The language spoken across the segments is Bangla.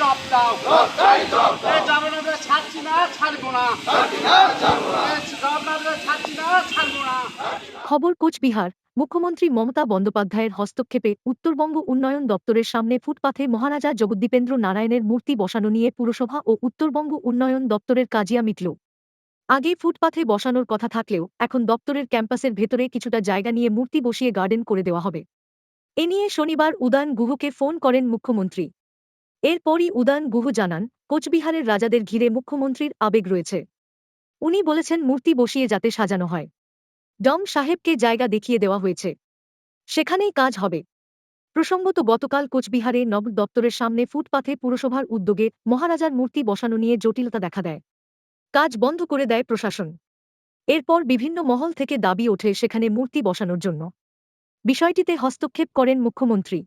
জব দাও এই জব না দিলে ছাড়ছি না ছাড়বো না। এই জব না দিলে ছাড়ছি না ছাড়বো না। খবর কোচবিহার মুখ্যমন্ত্রী মমতা বন্দ্যোপাধ্যায়ের হস্তক্ষেপে উত্তরবঙ্গ উন্নয়ন দপ্তরের সামনে ফুটপাথে মহারাজা জগদ্দীপেন্দ্র নারায়ণের মূর্তি বসানো নিয়ে পুরসভা ও উত্তরবঙ্গ উন্নয়ন দপ্তরের কাজিয়া মিটল। আগে ফুটপাথে বসানোর কথা থাকলেও এখন দপ্তরের ক্যাম্পাসের ভেতরে কিছুটা জায়গা নিয়ে মূর্তি বসিয়ে গার্ডেন করে দেওয়া হবে। এ নিয়ে শনিবার উদান গুহকে ফোন করেন মুখ্যমন্ত্রী। এরপরই উদান গুহ জানান, কোচবিহারের রাজাদের ঘিরে মুখ্যমন্ত্রীর আবেগ রয়েছে। উনি বলেছেন, মূর্তি বসিয়ে যাতে সাজানো হয়। ডম সাহেবকে জায়গা দেখিয়ে দেওয়া হয়েছে। সেখানেই কাজ হবে। প্রসঙ্গত, গতকাল কোচবিহারে নব দপ্তরের সামনে ফুটপাথে পুরসভার উদ্যোগে মহারাজার মূর্তি বসানো নিয়ে জটিলতা দেখা দেয়। কাজ বন্ধ করে দেয় প্রশাসন। এরপর বিভিন্ন মহল থেকে দাবি ওঠে সেখানে মূর্তি বসানোর জন্য। বিষয়টিতে হস্তক্ষেপ করেন মুখ্যমন্ত্রী।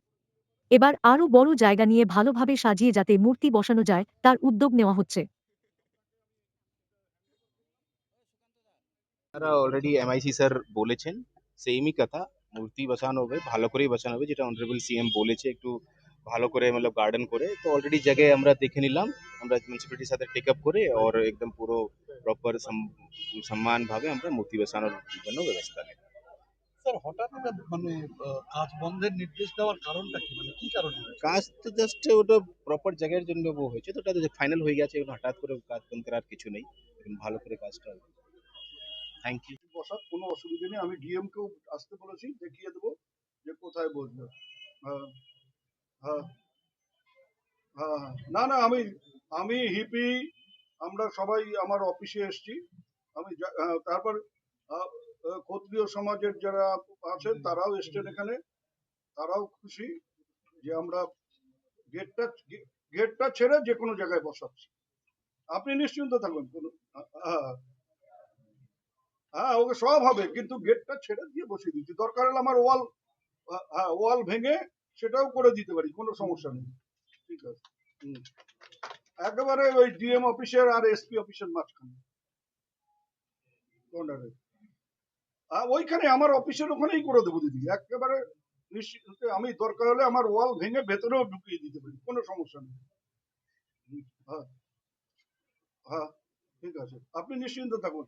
এবার আরও বড় জায়গা নিয়ে ভালোভাবে সাজিয়ে যাতে মূর্তি বসানো যায়, তার উদ্যোগ নেওয়া হচ্ছে। তারা অলরেডি এমআইসি স্যার বলেছেন সেমই কথা। মূর্তি বসানো হবে, ভালো করেই বসানো হবে, যেটা অনারেবল সিএম বলেছে একটু ভালো করে মতলব গার্ডেন করে। তো অলরেডি জায়গায় আমরা দেখে নিলাম, আমরা মিউনিসিপ্যালিটির সাথে টেক আপ করে ওর একদম পুরো প্রপার সম্মানভাবে আমরা মূর্তি বসানোর জন্য ব্যবস্থা নেব। স্যার হঠাৎ এটা মানে কাজ বন্ধের নির্দেশ দেওয়ার কারণটা কি? মানে কি কারণে কাজ তো জাস্ট ওটা প্রপার জায়গার জন্য হয়েছে। তো ওটা ফাইনাল হয়ে গেছে হঠাৎ করে কাজ বন্ধ করার কিছু নেই। ভালো করে কাজটা হবে। থ্যাংক ইউ বসার কোনো অসুবিধা নেই আমি ডিএম কেও আসতে বলেছি দেখিয়ে দেবো যে কোথায় বসবে। হ্যাঁ হ্যাঁ হ্যাঁ হ্যাঁ। না না আমি আমি হিপি আমরা সবাই আমার অফিসে এসেছি। আমি হ্যাঁ, তারপর ক্ষত্রিয় সমাজের যারা আছেন তারাও এসছেন এখানে। তারাও খুশি যে আমরা গেটটা গেটটা ছেড়ে যে কোনো জায়গায় বসাচ্ছি। আপনি নিশ্চিন্ত থাকবেন কোনো হ্যাঁ ওকে সব হবে কিন্তু গেটটা ছেড়ে দিয়ে বসিয়ে দিচ্ছি। দরকার হলে আমার ওয়াল হ্যাঁ ওয়াল ভেঙে সেটাও করে দিতে পারি কোনো সমস্যা নেই। ঠিক আছে। হুম। একেবারে ওই ডিএম অফিসের আর এসপি অফিসের মাঝখানে? ওইখানে আমার অফিসের ওখানেই করে দেবো দিদি। একেবারে নিশ্চিত আমি দরকার হলে আমার ওয়াল ভেঙে ভেতরেও ঢুকিয়ে দিতে পারি, কোনো সমস্যা নেই। হ্যাঁ হ্যাঁ ঠিক আছে। আপনি নিশ্চিন্ত থাকুন।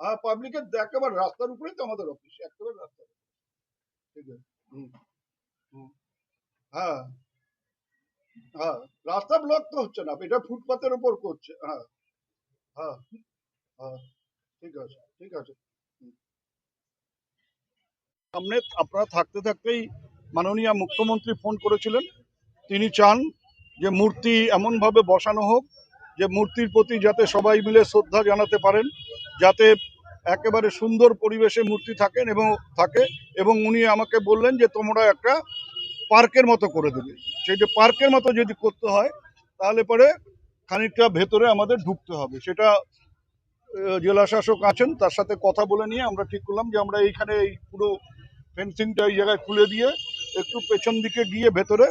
হ্যাঁ পাবলিকের একেবারে রাস্তার উপরেই তো আমাদের অফিস, একেবারে রাস্তার ঠিক আছে হ্যাঁ হ্যাঁ রাস্তা ব্লক তো হচ্ছে না, এটা ফুটপাতের উপর করছে হ্যাঁ হ্যাঁ হ্যাঁ ঠিক আছে ঠিক আছে। সামনে আপনারা থাকতে থাকতেই মাননীয় মুখ্যমন্ত্রী ফোন করেছিলেন। তিনি চান যে মূর্তি এমনভাবে বসানো হোক, যে মূর্তির প্রতি যাতে সবাই মিলে শ্রদ্ধা জানাতে পারেন, যাতে একেবারে সুন্দর পরিবেশে মূর্তি থাকেন এবং থাকে এবং উনি আমাকে বললেন যে তোমরা একটা পার্কের মতো করে দেবে। সেই যে পার্কের মতো যদি করতে হয়, তাহলে পরে খানিকটা ভেতরে আমাদের ঢুকতে হবে। সেটা জেলা শাসক আছেন, তার সাথে কথা বলে নিয়ে আমরা ঠিক করলাম যে আমরা এইখানে এই পুরো ফেন্সিংটা এই জায়গায় খুলে দিয়ে একটু পেছন দিকে গিয়ে ভেতরে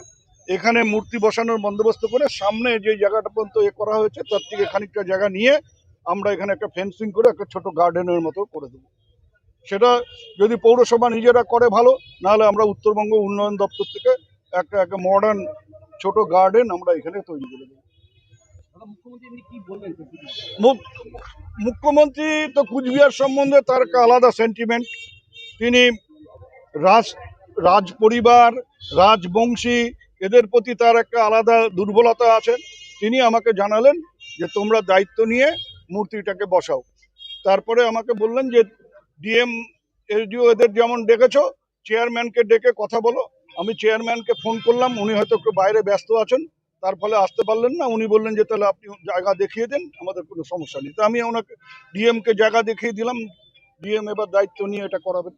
এখানে মূর্তি বসানোর বন্দোবস্ত করে সামনে যে জায়গাটা পর্যন্ত এ করা হয়েছে তার থেকে খানিকটা জায়গা নিয়ে আমরা এখানে একটা ফেন্সিং করে একটা ছোট গার্ডেনের মতো করে দেবো। সেটা যদি পৌরসভা নিজেরা করে ভালো নাহলে আমরা উত্তরবঙ্গ উন্নয়ন দপ্তর থেকে একটা একটা মডার্ন ছোট গার্ডেন আমরা এখানে তৈরি করে দেবো। মুখ্যমন্ত্রী তো কুচবিহার সম্বন্ধে তার একটা আলাদা সেন্টিমেন্ট তিনি রাজ রাজ পরিবার রাজবংশী, এদের প্রতি তার একটা আলাদা দুর্বলতা আছে। তিনি আমাকে জানালেন যে, তোমরা দায়িত্ব নিয়ে মূর্তিটাকে বসাও। তারপরে আমাকে বললেন যে, ডিএম এসডিও এদের যেমন ডেকেছ, চেয়ারম্যানকে ডেকে কথা বলো। আমি চেয়ারম্যানকে ফোন করলাম, উনি হয়তো একটু বাইরে ব্যস্ত আছেন। তার ফলে আসতে পারলেন না। উনি বললেন যে, তাহলে আপনি জায়গা দেখিয়ে দেন, আমাদের কোনো সমস্যা নেই। তো আমি ওনাকে, ডিএমকে জায়গা দেখিয়ে দিলাম। ডিএম এবার দায়িত্ব নিয়ে এটা করাবেন।